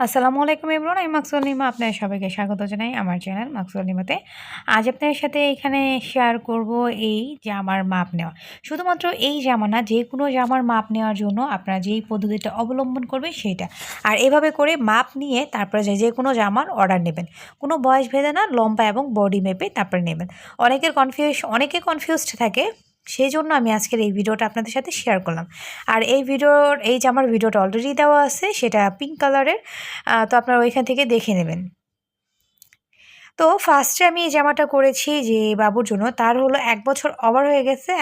আসসালামু আলাইকুম ইমরান আমি মাকসুল নিমা আপনার সবাইকে স্বাগত জানাই আমার চ্যানেল মাকসুল নিমাতে। আজ আপনার সাথে এখানে শেয়ার করব এই জামার মাপ নেওয়া। শুধুমাত্র এই জামা না, যে কোনো জামার মাপ নেওয়ার জন্য আপনারা যেই পদ্ধতিটা অবলম্বন করবেন সেইটা। আর এভাবে করে মাপ নিয়ে তারপরে যে যে কোনো জামার অর্ডার নেবেন। কোনো বয়স ভেদে না, লম্বা এবং বডি মেপে তারপরে নেবেন। অনেকের কনফিউজ অনেকে কনফিউজড থাকে। সেই জন্য আমি আজকের এই ভিডিওটা আপনাদের সাথে শেয়ার করলাম। আর এই ভিডিওর, এই জামার ভিডিওটা অলরেডি দেওয়া আছে, সেটা পিঙ্ক কালারের তো আপনারা ওইখান থেকে দেখে নেবেন। তো ফার্স্টে আমি এই জামাটা করেছি যে বাবুর জন্য, তার হলো এক বছর ওভার হয়ে গেছে।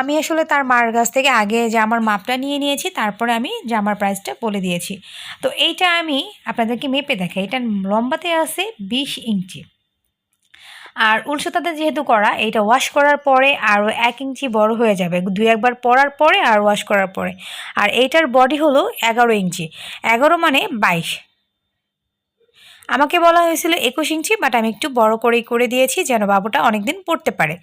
আমি আসলে তার মার কাছ থেকে আগে জামার মাপটা নিয়ে নিয়েছি, তারপরে আমি জামার প্রাইসটা বলে দিয়েছি। তো এইটা আমি আপনাদেরকে মেপে দেখাই, এটা লম্বাতে আছে বিশ ইঞ্চি। আর উলসুতাতে যেহেতু করা এটা ওয়াশ করার পরে আরও এক ইঞ্চি বড় হয়ে যাবে। দুই একবার পরার পরে আর ওয়াশ করার পরে। আর এইটার বডি হলো এগারো ইঞ্চি। এগারো মানে বাইশ। আমাকে বলা হয়েছিল একুশ ইঞ্চি বাট আমি একটু বড় করেই করে দিয়েছি, যেন বাবুটা অনেকদিন পড়তে পারে।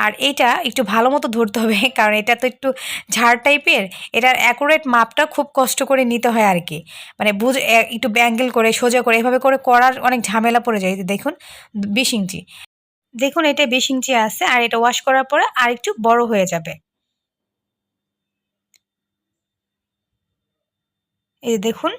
আর এটা একটু ভালো মতো ধরতে হবে, কারণ এটা তো একটু ঝাড় টাইপের। এটার অ্যাকুরেট মাপটা খুব কষ্ট করে নিতে হয় আর কি। মানে বুঝ একটু ব্যাঙ্গেল করে, সোজা করে, এভাবে করে করার অনেক ঝামেলা পড়ে যায়। দেখুন, বিশ ইঞ্চি। দেখুন, এটা বিশ ইঞ্চি আছে, আর এটা ওয়াশ করার পরে আর একটু বড় হয়ে যাবে। এই দেখুন।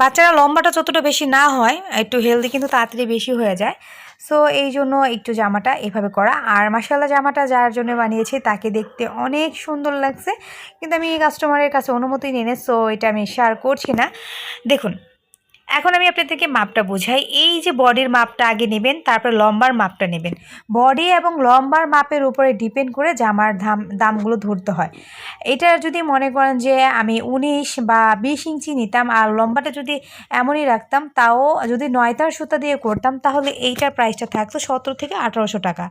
বাচ্চারা লম্বাটা যতটা বেশি না হয়, একটু হেলদি কিন্তু তাড়াতাড়ি বেশি হয়ে যায়। সো এই জন্য একটু জামাটা এভাবে করা। আর মাসাল্লাহ জামাটা যার জন্য বানিয়েছি, তাকে দেখতে অনেক সুন্দর লাগছে। কিন্তু আমি কাস্টমারের কাছে অনুমতি নিয়ে সো এটা আমি শেয়ার করছি না। দেখুন এখন আমি আপনাদেরকে মাপটা বোঝাই। এই যে বডির মাপটা আগে নেবেন, তারপরে লম্বার মাপটা নেবেন। বডি এবং লম্বার মাপের উপরে ডিপেন্ড করে জামার দাম দামগুলো ধরতে হয়। এটা যদি মনে করেন যে আমি উনিশ বা বিশ ইঞ্চি নিতাম আর লম্বাটা যদি এমনই রাখতাম, তাও যদি নয়তার সুতা দিয়ে করতাম, তাহলে এইটার প্রাইসটা থাকতো সতেরো থেকে আঠারোশো টাকা।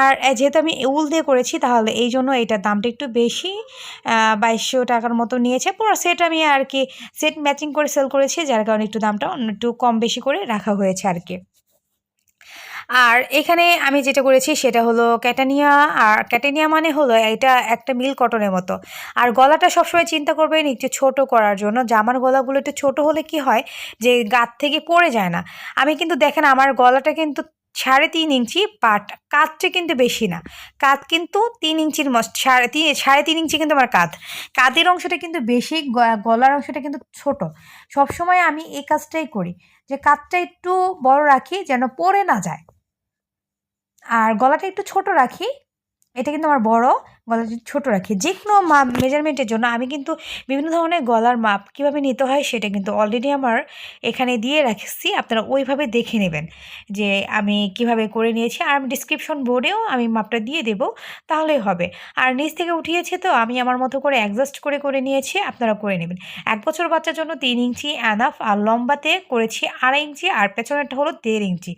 আর যেহেতু আমি উল দিয়ে করেছি, তাহলে এই জন্য এটার দামটা একটু বেশি বাইশশো টাকার মতো নিয়েছে। পুরো সেট আমি আর কি সেট ম্যাচিং করে সেল করেছি, যার কারণে একটু দামটা একটু কম বেশি করে রাখা হয়েছে আর কি। আর এখানে আমি যেটা করেছি সেটা হলো ক্যাটানিয়া, আর ক্যাটানিয়া মানে হলো এটা একটা মিল কটনের মতো। আর গলাটা সবসময় চিন্তা করবেন একটু ছোট করার জন্য। জামার গলাগুলো একটু ছোট হলে কি হয় যে গাত থেকে পড়ে যায় না। আমি কিন্তু দেখেন আমার গলাটা কিন্তু সাড়ে তিন ইঞ্চি পাট কাঁধটা কিন্তু বেশি না। কাত কিন্তু তিন ইঞ্চির সাড়ে তিন সাড়ে তিন ইঞ্চি কিন্তু আমার কাত কাতের অংশটা কিন্তু বেশি গলার অংশটা কিন্তু ছোট। সবসময় আমি এই কাজটাই করি, যে কাতটা একটু বড় রাখি যেন পরে না যায়। আর গলাটা একটু ছোট রাখি, এটা কিন্তু আমার বড়। গলাটা ছোট রাখি যে কোনো মাপ মেজারমেন্টের জন্য আমি কিন্তু বিভিন্ন ধরনের গলার মাপ কীভাবে নিতে হয় সেটা কিন্তু অলরেডি আমার এখানে দিয়ে রাখছি, আপনারা ওইভাবে দেখে নেবেন যে আমি কীভাবে করে নিয়েছি। আর আমি ডিসক্রিপশন বোর্ডেও আমি মাপটা দিয়ে দেব, তাহলেই হবে। আর নিচ থেকে উঠিয়েছে তো আমি আমার মতো করে অ্যাডজাস্ট করে করে নিয়েছি, আপনারা করে নেবেন। এক বছর বাচ্চার জন্য তিন ইঞ্চি অ্যানাফ আর লম্বাতে করেছি আড়াই ইঞ্চি, আর পেছনেরটা হলো দেড় ইঞ্চি।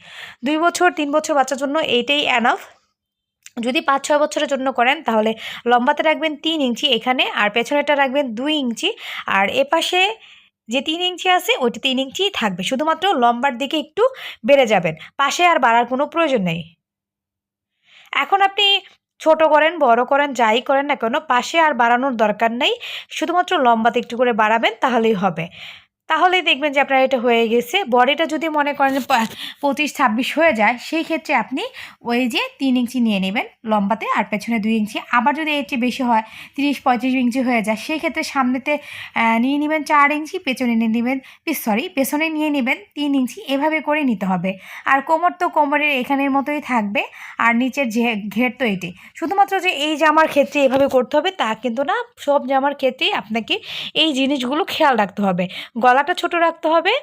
দুই বছর, তিন বছর বাচ্চার জন্য এইটাই অ্যানাফ যদি পাঁচ ছয় বছরের জন্য করেন, তাহলে লম্বাতে রাখবেন তিন ইঞ্চি, এখানে আর পেছনেটা রাখবেন দুই ইঞ্চি। আর এপাশে যে তিন ইঞ্চি আছে, ওইটা তিন ইঞ্চি থাকবে। শুধুমাত্র লম্বার দিকে একটু বেড়ে যাবেন। পাশে আর বাড়ার কোনো প্রয়োজন নেই। এখন আপনি ছোট করেন, বড় করেন, যাই করেন না কেন, পাশে আর বাড়ানোর দরকার নেই। শুধুমাত্র লম্বাতে একটু করে বাড়াবেন, তাহলেই হবে। তাহলেই দেখবেন যে আপনার এটা হয়ে গেছে। বডিটা যদি মনে করেন পঁচিশ, ছাব্বিশ হয়ে যায়, সেই ক্ষেত্রে আপনি ওই যে তিন ইঞ্চি নিয়ে নেবেন লম্বাতে আর পেছনে দুই ইঞ্চি। আবার যদি এর চেয়ে বেশি হয়, তিরিশ, পঁয়ত্রিশ ইঞ্চি হয়ে যায়, সেই ক্ষেত্রে সামনেতে নিয়ে নেবেন চার ইঞ্চি, পেছনে নিয়ে নেবেন সরি পেছনে নিয়ে নেবেন তিন ইঞ্চি, এভাবে করে নিতে হবে। আর কোমর তো কোমরের এখানের মতোই থাকবে, আর নিচের যে ঘের তো এটি। শুধুমাত্র যে এই জামার ক্ষেত্রে এভাবে করতে হবে, তা কিন্তু না, সব জামার ক্ষেত্রেই আপনাকে এই জিনিসগুলো খেয়াল রাখতে হবে। গলাটা ছোট রাখতে হবে।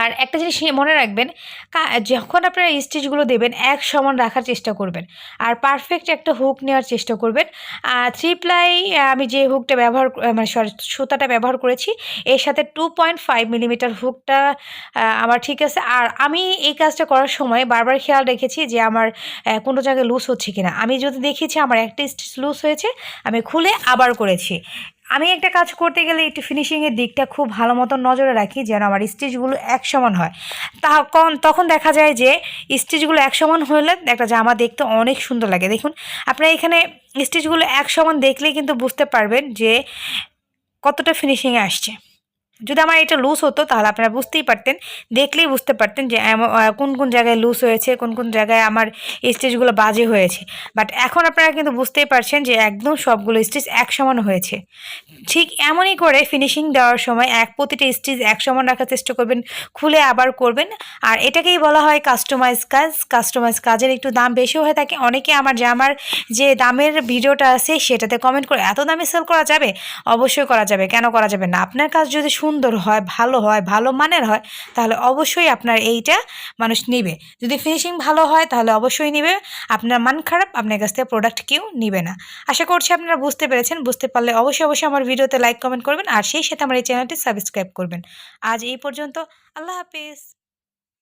আর একটা জিনিস মনে রাখবেন যখন আপনারা স্টিচগুলো দেবেন, এক সমান রাখার চেষ্টা করবেন। আর পারফেক্ট একটা হুক নেওয়ার চেষ্টা করবেন। আর থ্রি প্লাই আমি যে হুকটা ব্যবহার মানে সরি সুতাটা ব্যবহার করেছি, এর সাথে টু পয়েন্ট ফাইভ মিলিমিটার হুকটা আমার ঠিক আছে। আর আমি এই কাজটা করার সময় বারবার খেয়াল রেখেছি যে আমার কোনো জায়গায় লুজ হচ্ছে কিনা। আমি যদি দেখেছি আমার একটা স্টিচ লুজ হয়েছে, আমি খুলে আবার করেছি। আমি একটা কাজ করতে গেলে একটু ফিনিশিংয়ের দিকটা খুব ভালো মতো নজরে রাখি যেন আমার স্টিচগুলো এক সমান হয়। তখন তখন দেখা যায় যে স্টিচগুলো এক সমান হলে একটা জামা দেখতে অনেক সুন্দর লাগে। দেখুন, আপনারা এখানে স্টিচগুলো এক সমান দেখলেই কিন্তু বুঝতে পারবেন যে কতটা ফিনিশিংয়ে আসছে। যদি আমার এটা লুজ হতো, তাহলে আপনারা বুঝতেই পারতেন, দেখলেই বুঝতে পারতেন যে কোন কোন জায়গায় লুজ হয়েছে, কোন কোন জায়গায় আমার স্টিচগুলো বাজে হয়েছে। বাট এখন আপনারা কিন্তু বুঝতেই পারছেন যে একদম সবগুলো স্টিচ এক সমান হয়েছে। ঠিক এমনই করে ফিনিশিং দেওয়ার সময় এক প্রতিটা স্টিচ এক সমান রাখার চেষ্টা করবেন, খুলে আবার করবেন। আর এটাকেই বলা হয় কাস্টমাইজ কাজ। কাস্টমাইজ কাজের একটু দাম বেশি হয়ে থাকে। অনেকে আমার জামার যে দামের ভিডিওটা আছে, সেটাতে কমেন্ট করে, এত দামে সেল করা যাবে? অবশ্যই করা যাবে। কেন করা যাবে না? আপনার কাজ যদি সুন্দর হয়, ভালো হয়, ভালো মানের হয়, তাহলে অবশ্যই আপনার এইটা মানুষ নিবে। যদি ফিনিশিং ভালো হয়, তাহলে অবশ্যই নিবে। আপনার মান খারাপ, আপনার কাছ থেকে প্রোডাক্ট কেউ নিবে না। আশা করছি আপনারা বুঝতে পেরেছেন। বুঝতে পারলে অবশ্যই অবশ্যই আমার ভিডিওতে লাইক কমেন্ট করবেন। আর সেই সাথে আমার এই চ্যানেলটি সাবস্ক্রাইব করবেন। আজ এই পর্যন্ত। আল্লাহ হাফিজ।